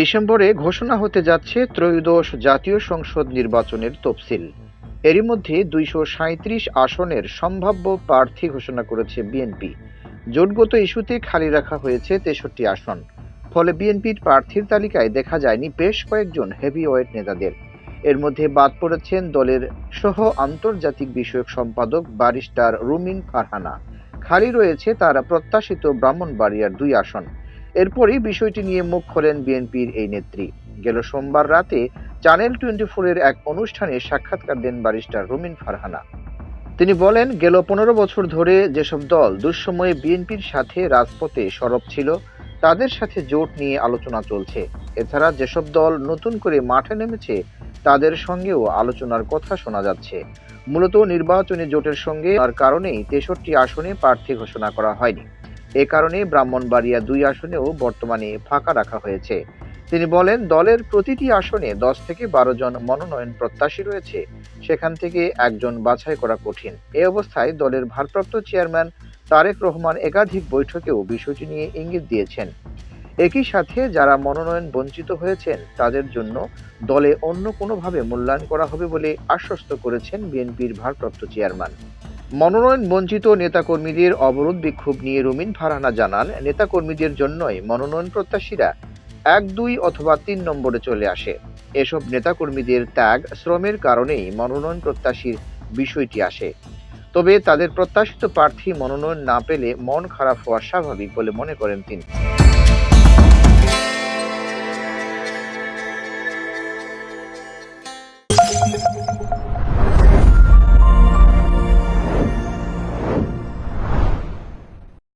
ডিসেম্বরে ঘোষণা হতে যাচ্ছে ত্রয়োদশ জাতীয় সংসদ নির্বাচনের তফসিল। এরই মধ্যে দুইশো আসনের সম্ভাব্য প্রার্থী ঘোষণা করেছে বিএনপি। জোটগত ইস্যুতে খালি রাখা হয়েছে তেষট্টি আসন। ফলে বিএনপির প্রার্থীর তালিকায় দেখা যায়নি বেশ কয়েকজন হেভিওয়েট নেতাদের। এর মধ্যে বাদ পড়েছেন দলের সহ আন্তর্জাতিক বিষয়ক সম্পাদক ব্যারিস্টার রুমিন ফারহানা। খালি রয়েছে তার প্রত্যাশিত ব্রাহ্মণবাড়িয়ার দুই আসন। এরপরই বিষয়টি নিয়ে মুখ খোলেন বিএনপির এই নেত্রী। গেল সোমবার রাতে চ্যানেল টোয়েন্টি ফোরের এক অনুষ্ঠানে সাক্ষাৎকার দেন ব্যারিস্টার রুমিন ফারহানা। তিনি বলেন, গেল পনেরো বছর ধরে যেসব দল দুঃসময়ে বিএনপির সাথে রাজপথে সরব ছিল, তাদের সাথে জোট নিয়ে আলোচনা চলছে। এছাড়া যেসব দল নতুন করে মাঠে নেমেছে, তাদের সঙ্গেও আলোচনার কথা শোনা যাচ্ছে। মূলত নির্বাচনী জোটের সঙ্গে তার কারণেই তেষট্টি আসনে প্রার্থী ঘোষণা করা হয়নি। এ কারণে ব্রাহ্মণবাড়িয়া দুই আসনেও বর্তমানে ফাঁকা রাখা হয়েছে। তিনি বলেন, দলের প্রতিটি আসনে দশ থেকে বারো জন মনোনয়ন প্রত্যাশী রয়েছে। সেখান থেকে একজন বাছাই করা কঠিন। এ অবস্থায় দলের ভারপ্রাপ্ত চেয়ারম্যান তারেক রহমান একাধিক বৈঠকেও বিষয়টি নিয়ে ইঙ্গিত দিয়েছেন। একই সাথে যারা মনোনয়ন বঞ্চিত হয়েছেন, তাদের জন্য দলে অন্য কোনোভাবে মূল্যায়ন করা হবে বলে আশ্বস্ত করেছেন বিএনপির ভারপ্রাপ্ত চেয়ারম্যান। মনোনয়ন বঞ্চিত নেতাকর্মীদের অবরোধ বিক্ষোভ নিয়ে রুমিন ফারহানা জানান, নেতাকর্মীদের জন্যই মনোনয়ন প্রত্যাশীরা এক, দুই অথবা তিন নম্বরে চলে আসে। এসব নেতাকর্মীদের ত্যাগ শ্রমের কারণেই মনোনয়ন প্রত্যাশীর বিষয়টি আসে। তবে তাদের প্রত্যাশিত প্রার্থী মনোনয়ন না পেলে মন খারাপ হওয়া স্বাভাবিক বলে মনে করেন তিনি।